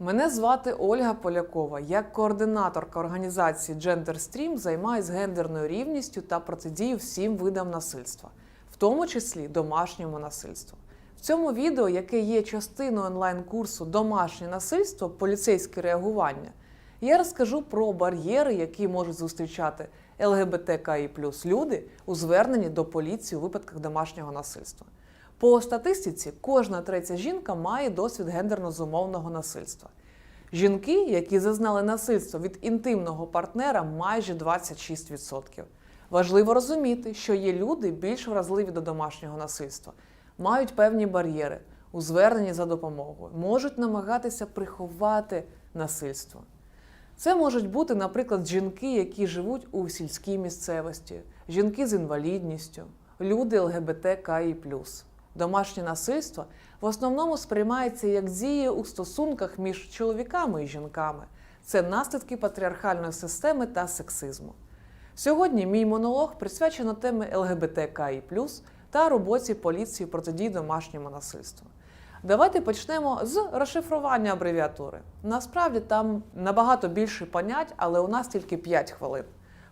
Мене звати Ольга Полякова. Я координаторка організації GenderStream займаюся гендерною рівністю та протидію всім видам насильства, в тому числі домашньому насильству. В цьому відео, яке є частиною онлайн-курсу Домашнє насильство, поліцейське реагування, я розкажу про бар'єри, які можуть зустрічати ЛГБТКІ люди у зверненні до поліції у випадках домашнього насильства. По статистиці, кожна третя жінка має досвід гендерно зумовного насильства. Жінки, які зазнали насильство від інтимного партнера, майже 26%. Важливо розуміти, що є люди більш вразливі до домашнього насильства, мають певні бар'єри у зверненні за допомогою, можуть намагатися приховати насильство. Це можуть бути, наприклад, жінки, які живуть у сільській місцевості, жінки з інвалідністю, люди ЛГБТКІ. Домашнє насильство в основному сприймається як діє у стосунках між чоловіками і жінками. Це наслідки патріархальної системи та сексизму. Сьогодні мій монолог присвячено темі ЛГБТКІ та роботі поліції протидії домашньому насильству. Давайте почнемо з розшифрування абревіатури. Насправді там набагато більше понять, але у нас тільки 5 хвилин.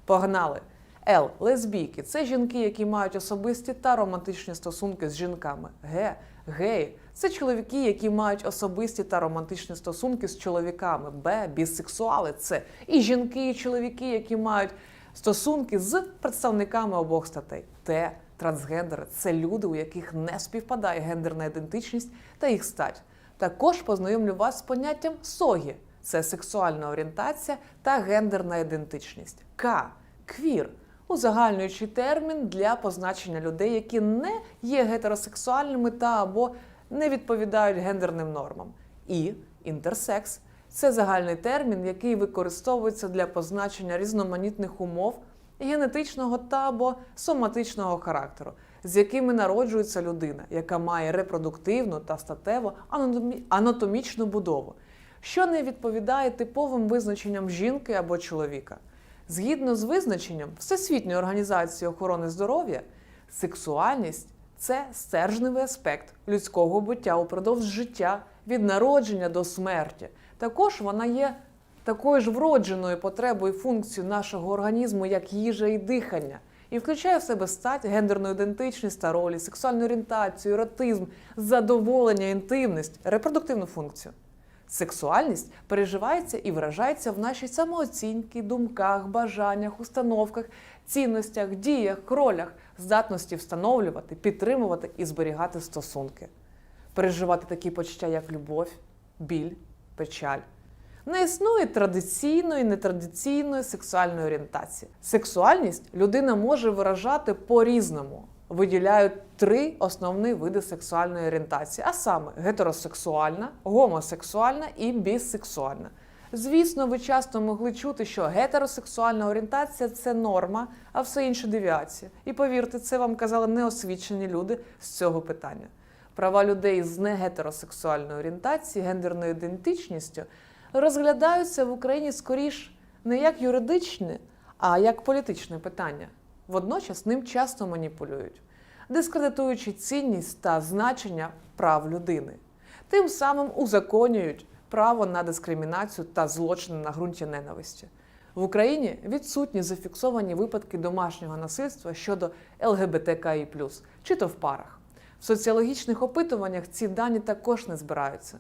Погнали! Л. Лесбійки це жінки, які мають особисті та романтичні стосунки з жінками. Г. Геї це чоловіки, які мають особисті та романтичні стосунки з чоловіками. Б. Бісексуали це і жінки, і чоловіки, які мають стосунки з представниками обох статей. Т. Трансгендери це люди, у яких не співпадає гендерна ідентичність та їх стать. Також познайомлю вас з поняттям СОГІ це сексуальна орієнтація та гендерна ідентичність. К. Квір узагальнюючий термін для позначення людей, які не є гетеросексуальними та або не відповідають гендерним нормам. І інтерсекс це загальний термін, який використовується для позначення різноманітних умов генетичного та або соматичного характеру, з якими народжується людина, яка має репродуктивну та статево анатомічну будову, що не відповідає типовим визначенням жінки або чоловіка. Згідно з визначенням Всесвітньої організації охорони здоров'я, сексуальність це стержневий аспект людського буття упродовж життя від народження до смерті. Також вона є такою ж вродженою потребою функцією нашого організму, як їжа і дихання, і включає в себе стать, гендерну ідентичність та ролі, сексуальну орієнтацію, еротизм, задоволення, інтимність, репродуктивну функцію. Сексуальність переживається і виражається в нашій самооцінці, думках, бажаннях, установках, цінностях, діях, ролях, здатності встановлювати, підтримувати і зберігати стосунки, переживати такі почуття, як любов, біль, печаль. Не існує традиційної, нетрадиційної сексуальної орієнтації. Сексуальність людина може виражати по-різному. Виділяють три основні види сексуальної орієнтації, а саме гетеросексуальна, гомосексуальна і бісексуальна. Звісно, ви часто могли чути, що гетеросексуальна орієнтація це норма, а все інше девіація. І повірте, це вам казали неосвічені люди з цього питання. Права людей з негетеросексуальною орієнтацією, гендерною ідентичністю розглядаються в Україні скоріш не як юридичне, а як політичне питання. Водночас ним часто маніпулюють, дискредитуючи цінність та значення прав людини, тим самим узаконюють право на дискримінацію та злочини на ґрунті ненависті. В Україні відсутні зафіксовані випадки домашнього насильства щодо ЛГБТКІ, чи то в парах. В соціологічних опитуваннях ці дані також не збираються.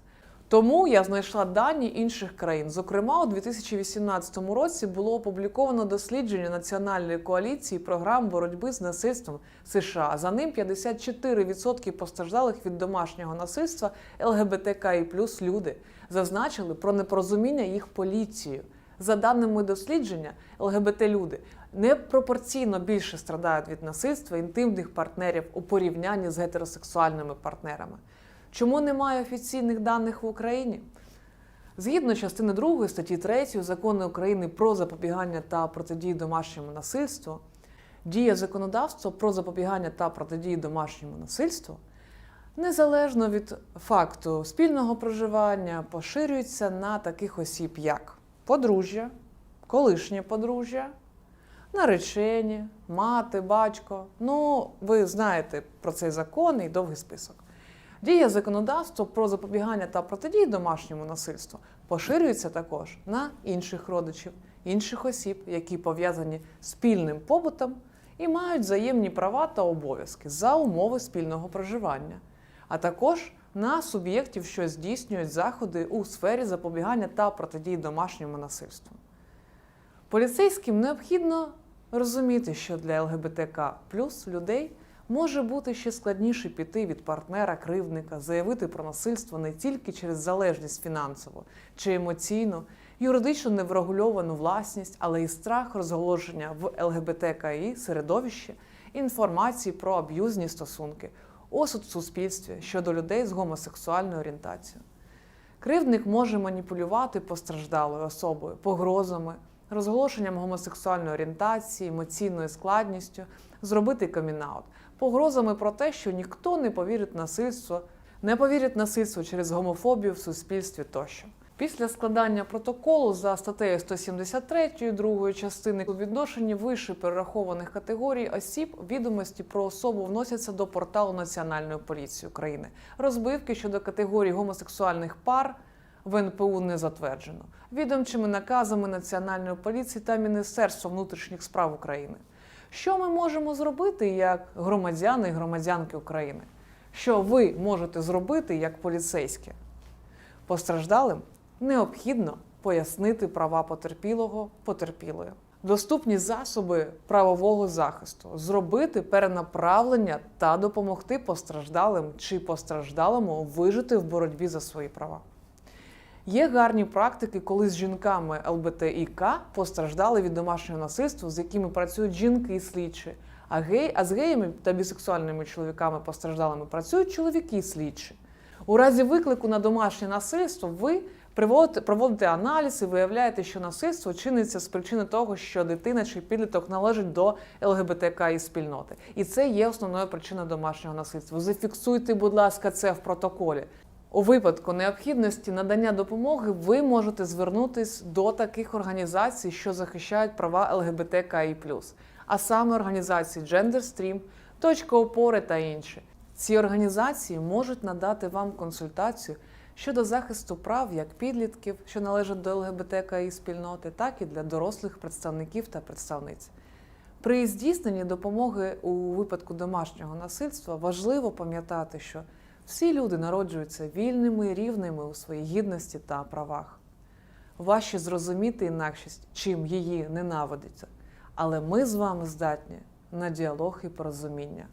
Тому я знайшла дані інших країн. Зокрема, у 2018 році було опубліковано дослідження Національної коаліції програм боротьби з насильством США. За ним 54% постраждалих від домашнього насильства ЛГБТКІ люди зазначили про непорозуміння їх поліцією. За даними дослідження, ЛГБТ-люди непропорційно більше страдають від насильства інтимних партнерів у порівнянні з гетеросексуальними партнерами. Чому немає офіційних даних в Україні? Згідно частини 2 статті 3 закону України про запобігання та протидію домашньому насильству, дія законодавства про запобігання та протидію домашньому насильству незалежно від факту спільного проживання поширюється на таких осіб, як подружжя, колишнє подружжя, наречені, мати, батько. Ну, ви знаєте про цей закон і довгий список. Дія законодавства про запобігання та протидії домашньому насильству поширюється також на інших родичів, інших осіб, які пов'язані спільним побутом і мають взаємні права та обов'язки за умови спільного проживання, а також на суб'єктів, що здійснюють заходи у сфері запобігання та протидії домашньому насильству. Поліцейським необхідно розуміти, що для ЛГБТК плюс людей може бути ще складніше піти від партнера, кривдника, заявити про насильство не тільки через залежність фінансово чи емоційну, юридично неврегульовану власність, але й страх розголошення в ЛГБТКІ середовищі інформації про аб'юзні стосунки, осуд в суспільстві щодо людей з гомосексуальною орієнтацією. Кривдник може маніпулювати постраждалою особою, погрозами, розголошенням гомосексуальної орієнтації, емоційною складністю, зробити камінаут, погрозами про те, що ніхто не повірить насильство, не повірить насильству через гомофобію в суспільстві тощо. Після складання протоколу за статтею 173 другої частини у відношенні вище перерахованих категорій осіб відомості про особу вносяться до порталу Національної поліції України. Розбивки щодо категорій гомосексуальних пар в НПУ не затверджено відомчими наказами Національної поліції та Міністерства внутрішніх справ України. Що ми можемо зробити як громадяни і громадянки України? Що ви можете зробити як поліцейські? Постраждалим необхідно пояснити права потерпілого потерпілої, доступні засоби правового захисту, зробити перенаправлення та допомогти постраждалим чи постраждалому вижити в боротьбі за свої права. Є гарні практики, коли з жінками ЛБТІК постраждали від домашнього насильства, з якими працюють жінки і слідчі. А гей, а з геями та бісексуальними чоловіками постраждалими працюють чоловіки і слідчі. У разі виклику на домашнє насильство ви приводите, проводите аналіз і виявляєте, що насильство чиниться з причини того, що дитина чи підліток належить до ЛГБТК і спільноти. І це є основною причиною домашнього насильства. Зафіксуйте, будь ласка, це в протоколі. У випадку необхідності надання допомоги ви можете звернутись до таких організацій, що захищають права ЛГБТКІ+, а саме організації GenderStream, Точка опори та інші. Ці організації можуть надати вам консультацію щодо захисту прав як підлітків, що належать до ЛГБТКІ спільноти, так і для дорослих представників та представниць. При здійсненні допомоги у випадку домашнього насильства важливо пам'ятати, що всі люди народжуються вільними рівними у своїй гідності та правах. Важче зрозуміти інакшість, чим її ненавидиться, але ми з вами здатні на діалог і порозуміння.